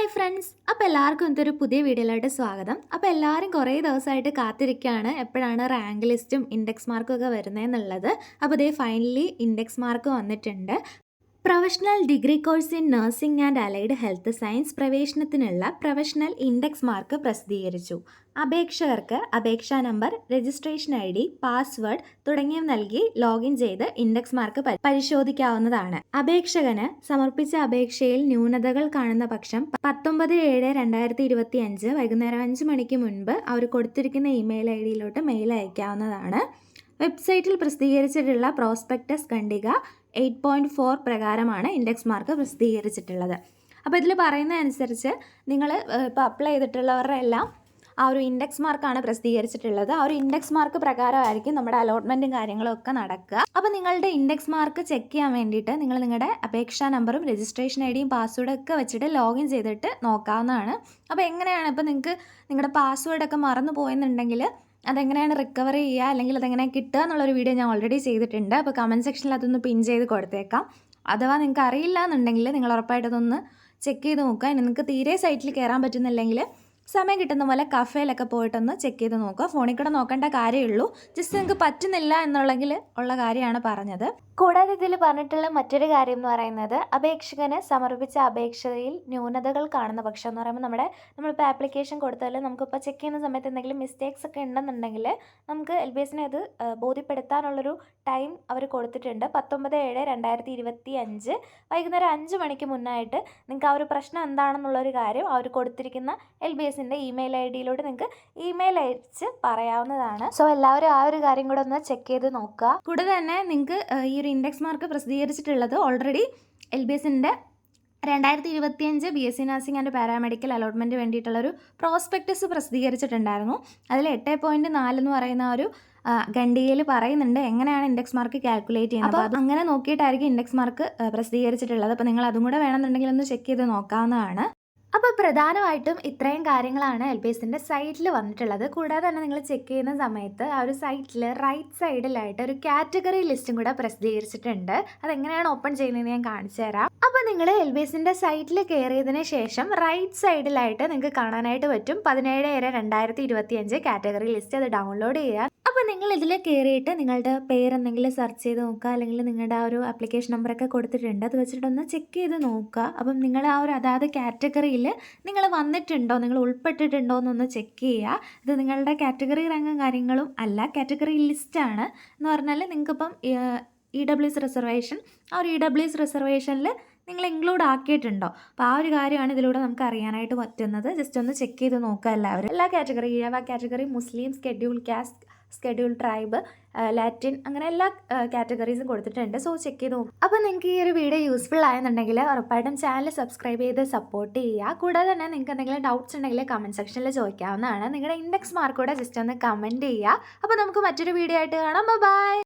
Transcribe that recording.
Hi friends അപ്പോൾ എല്ലാവർക്കും ഇന്നത്തെ പുതിയ വീഡിയോയിലായിട്ട് സ്വാഗതം. അപ്പോൾ എല്ലാവരും കുറേ ദിവസമായിട്ട് കാത്തിരിക്കുകയാണ്. എപ്പോഴാണ് റാങ്ക് ലിസ്റ്റും ഇൻഡെക്സ് മാർക്കും ഒക്കെ വരുന്നതെന്നുള്ളത്. അപ്പോൾ ഇതേ ഫൈനലി ഇൻഡെക്സ് മാർക്ക് വന്നിട്ടുണ്ട്. Professional degree course in nursing and allied health science പ്രവേശനത്തിനുള്ള professional index mark പ്രസിദ്ധീകരിച്ചു. അപേക്ഷകർക്ക് അപേക്ഷാ number registration I D password തുടങ്ങിയവ നൽകി ലോഗിൻ ചെയ്ത് ഇൻഡെക്സ് മാർക്ക് പരിശോധിക്കാവുന്നതാണ്. അപേക്ഷകന് സമർപ്പിച്ച അപേക്ഷയിൽ ന്യൂനതകൾ കാണുന്ന പക്ഷം പത്തൊമ്പത് ഏഴ് രണ്ടായിരത്തി ഇരുപത്തി അഞ്ച് വൈകുന്നേരം അഞ്ച് മണിക്ക് മുൻപ് അവർ കൊടുത്തിരിക്കുന്ന ഇമെയിൽ ഐ ഡിയിലോട്ട് മെയിൽ അയക്കാവുന്നതാണ്. വെബ്സൈറ്റിൽ പ്രസിദ്ധീകരിച്ചിട്ടുള്ള പ്രോസ്പെക്ടസ് ഖണ്ഡിക എയ്റ്റ് പോയിന്റ് ഫോർ പ്രകാരമാണ് ഇൻഡെക്സ് മാർക്ക് പ്രസിദ്ധീകരിച്ചിട്ടുള്ളത്. അപ്പോൾ ഇതിൽ പറയുന്ന അനുസരിച്ച് നിങ്ങൾ ഇപ്പോൾ അപ്ലൈ ചെയ്തിട്ടുള്ളവരുടെ എല്ലാം ആ ഒരു ഇൻഡെക്സ് മാർക്കാണ് പ്രസിദ്ധീകരിച്ചിട്ടുള്ളത്. ആ ഒരു ഇൻഡെക്സ് മാർക്ക് പ്രകാരമായിരിക്കും നമ്മുടെ അലോട്ട്മെന്റും കാര്യങ്ങളും ഒക്കെ നടക്കുക. അപ്പോൾ നിങ്ങളുടെ ഇൻഡെക്സ് മാർക്ക് ചെക്ക് ചെയ്യാൻ വേണ്ടിയിട്ട് നിങ്ങൾ നിങ്ങളുടെ അപേക്ഷാ നമ്പറും രജിസ്ട്രേഷൻ ഐ ഡിയും പാസ്വേഡും ഒക്കെ വെച്ചിട്ട് ലോഗിൻ ചെയ്തിട്ട് നോക്കാവുന്നതാണ്. അപ്പോൾ എങ്ങനെയാണ് ഇപ്പോൾ നിങ്ങൾക്ക് നിങ്ങളുടെ പാസ്വേഡൊക്കെ മറന്നു പോയെന്നുണ്ടെങ്കിൽ അതെങ്ങനെയാണ് റിക്കവർ ചെയ്യുക അല്ലെങ്കിൽ അതെങ്ങനെ കിട്ടുക എന്നുള്ളൊരു വീഡിയോ ഞാൻ ഓൾറെഡി ചെയ്തിട്ടുണ്ട്. അപ്പോൾ കമന്റ് സെക്ഷനിൽ അതൊന്ന് പിൻ ചെയ്ത് കൊടുത്തേക്കാം. അഥവാ നിങ്ങൾക്ക് അറിയില്ല എന്നുണ്ടെങ്കിൽ നിങ്ങൾ ഉറപ്പായിട്ട് അതൊന്ന് ചെക്ക് ചെയ്ത് നോക്കുക. ഇനി നിങ്ങൾക്ക് തീരെ സൈറ്റിൽ കയറാൻ പറ്റുന്നില്ലെങ്കിൽ സമയം കിട്ടുന്ന പോലെ കഫേയിലൊക്കെ പോയിട്ടൊന്ന് ചെക്ക് ചെയ്ത് നോക്കുക. ഫോണിൽ കൂടെ നോക്കേണ്ട കാര്യമുള്ളൂ ജസ്റ്റ് നിങ്ങൾക്ക് പറ്റുന്നില്ല എന്നുള്ളെങ്കിൽ ഉള്ള കാര്യമാണ് പറഞ്ഞത്. കൂടാതെ ഇതിൽ പറഞ്ഞിട്ടുള്ള മറ്റൊരു കാര്യം എന്ന് പറയുന്നത് അപേക്ഷകന് സമർപ്പിച്ച അപേക്ഷയിൽ ന്യൂനതകൾ കാണുന്ന പക്ഷം എന്ന് പറയുമ്പോൾ നമ്മുടെ നമ്മളിപ്പോൾ ആപ്ലിക്കേഷൻ കൊടുത്താൽ നമുക്കിപ്പോൾ ചെക്ക് ചെയ്യുന്ന സമയത്ത് എന്തെങ്കിലും മിസ്റ്റേക്സ് ഒക്കെ ഉണ്ടെന്നുണ്ടെങ്കിൽ നമുക്ക് എൽ ബി എസിനെ അത് ബോധ്യപ്പെടുത്താനുള്ളൊരു ടൈം അവർ കൊടുത്തിട്ടുണ്ട്. പത്തൊമ്പത് ഏഴ് രണ്ടായിരത്തി ഇരുപത്തി അഞ്ച് വൈകുന്നേരം അഞ്ച് മണിക്ക് മുന്നായിട്ട് നിങ്ങൾക്ക് ആ ഒരു പ്രശ്നം എന്താണെന്നുള്ളൊരു കാര്യം അവർ കൊടുത്തിരിക്കുന്ന എൽ ബി എസിന്റെ ഇമെയിൽ ഐ ഡിയിലൂടെ നിങ്ങൾക്ക് ഇമെയിൽ അയച്ച് പറയാവുന്നതാണ്. സോ എല്ലാവരും ആ ഒരു കാര്യം കൂടെ ഒന്ന് ചെക്ക് ചെയ്ത് നോക്കുക. കൂടെ തന്നെ നിങ്ങൾക്ക് ഈ ഒരു ഇൻഡെക്സ് മാർക്ക് പ്രസിദ്ധീകരിച്ചിട്ടുള്ളത് ഓൾറെഡി എൽ ബി എസിന്റെ രണ്ടായിരത്തി ഇരുപത്തിയഞ്ച് B S C nursing and paramedical allotment വേണ്ടിയിട്ടുള്ളൊരു prospectus പ്രസിദ്ധീകരിച്ചിട്ടുണ്ടായിരുന്നു. അതിൽ എട്ട് പോയിന്റ് നാല് എന്ന് പറയുന്ന ഒരു ഖണ്ഡികയിൽ പറയുന്നുണ്ട് എങ്ങനെയാണ് ഇൻഡെക്സ് മാർക്ക് കാൽക്കുലേറ്റ് ചെയ്യുന്നത്. അപ്പോൾ അങ്ങനെ നോക്കിയിട്ടായിരിക്കും ഇൻഡെക്സ് മാർക്ക് പ്രസിദ്ധീകരിച്ചിട്ടുള്ളത്. അപ്പോൾ നിങ്ങൾ അതും കൂടെ വേണമെന്നുണ്ടെങ്കിൽ ഒന്ന് ചെക്ക് ചെയ്ത് നോക്കാവുന്നതാണ്. അപ്പോൾ പ്രധാനമായിട്ടും ഇത്രയും കാര്യങ്ങളാണ് എൽ ബി എസിന്റെ സൈറ്റിൽ വന്നിട്ടുള്ളത്. കൂടാതെ തന്നെ നിങ്ങൾ ചെക്ക് ചെയ്യുന്ന സമയത്ത് ആ ഒരു സൈറ്റിൽ റൈറ്റ് സൈഡിലായിട്ട് ഒരു കാറ്റഗറി ലിസ്റ്റും കൂടെ പ്രസിദ്ധീകരിച്ചിട്ടുണ്ട്. അതെങ്ങനെയാണ് ഓപ്പൺ ചെയ്യുന്നതെന്ന് ഞാൻ കാണിച്ചു തരാം. അപ്പോൾ നിങ്ങൾ എൽ ബി എസിന്റെ സൈറ്റിൽ കയറിയതിന് ശേഷം റൈറ്റ് സൈഡിലായിട്ട് നിങ്ങൾക്ക് കാണാനായിട്ട് പറ്റും. പതിനേഴ് ഏഴ് രണ്ടായിരത്തി ഇരുപത്തി അഞ്ച് കാറ്റഗറി ലിസ്റ്റ് അത് ഡൗൺലോഡ് ചെയ്യാൻ. അപ്പോൾ നിങ്ങൾ ഇതിൽ കയറിയിട്ട് നിങ്ങളുടെ പേരെന്തെങ്കിലും സെർച്ച് ചെയ്ത് നോക്കുക. അല്ലെങ്കിൽ നിങ്ങളുടെ ആ ഒരു ആപ്ലിക്കേഷൻ നമ്പറൊക്കെ കൊടുത്തിട്ടുണ്ട്. അത് വെച്ചിട്ടൊന്ന് ചെക്ക് ചെയ്ത് നോക്കുക. അപ്പം നിങ്ങൾ ആ ഒരു അതാത് കാറ്റഗറിയിൽ നിങ്ങൾ വന്നിട്ടുണ്ടോ? നിങ്ങൾ ഉൾപ്പെട്ടിട്ടുണ്ടോ എന്നൊന്ന് ചെക്ക് ചെയ്യുക. ഇത് നിങ്ങളുടെ കാറ്റഗറി റാങ്കും കാര്യങ്ങളും അല്ല. കാറ്റഗറി ലിസ്റ്റാണ് എന്ന് പറഞ്ഞാൽ നിങ്ങൾക്കിപ്പം ഇ ഡബ്ല്യു എസ് റിസർവേഷൻ ആ ഒരു ഇ ഡബ്ല്യു എസ് റിസർവേഷനിൽ നിങ്ങൾ ഇൻക്ലൂഡ് ആക്കിയിട്ടുണ്ടോ? അപ്പോൾ ആ ഒരു കാര്യമാണ് ഇതിലൂടെ നമുക്ക് അറിയാനായിട്ട് പറ്റുന്നത്. ജസ്റ്റ് ഒന്ന് ചെക്ക് ചെയ്ത് നോക്കുക എല്ലാവരും. എല്ലാ കാറ്റഗറി ഇഴവ കാറ്റഗറി മുസ്ലിം schedule caste schedule tribe Latin അങ്ങനെ എല്ലാ കാറ്റഗറീസും കൊടുത്തിട്ടുണ്ട്. സോ ചെക്ക് ചെയ്ത് നോക്കും. അപ്പോൾ നിങ്ങൾക്ക് ഈ ഒരു വീഡിയോ യൂസ്ഫുൾ ആയെന്നുണ്ടെങ്കിൽ ഉറപ്പായിട്ടും ചാനൽ സബ്സ്ക്രൈബ് ചെയ്ത് സപ്പോർട്ട് ചെയ്യുക. കൂടാതെ തന്നെ നിങ്ങൾക്ക് എന്തെങ്കിലും ഡൗട്ട്സ് ഉണ്ടെങ്കിൽ കമന്റ് സെക്ഷനിൽ ചോദിക്കാവുന്നതാണ്. നിങ്ങളുടെ ഇൻഡെക്സ് മാർക്ക് കൂടെ ജസ്റ്റ് ഒന്ന് കമന്റ് ചെയ്യുക. അപ്പോൾ നമുക്ക് മറ്റൊരു വീഡിയോ ആയിട്ട് കാണാം. ബൈ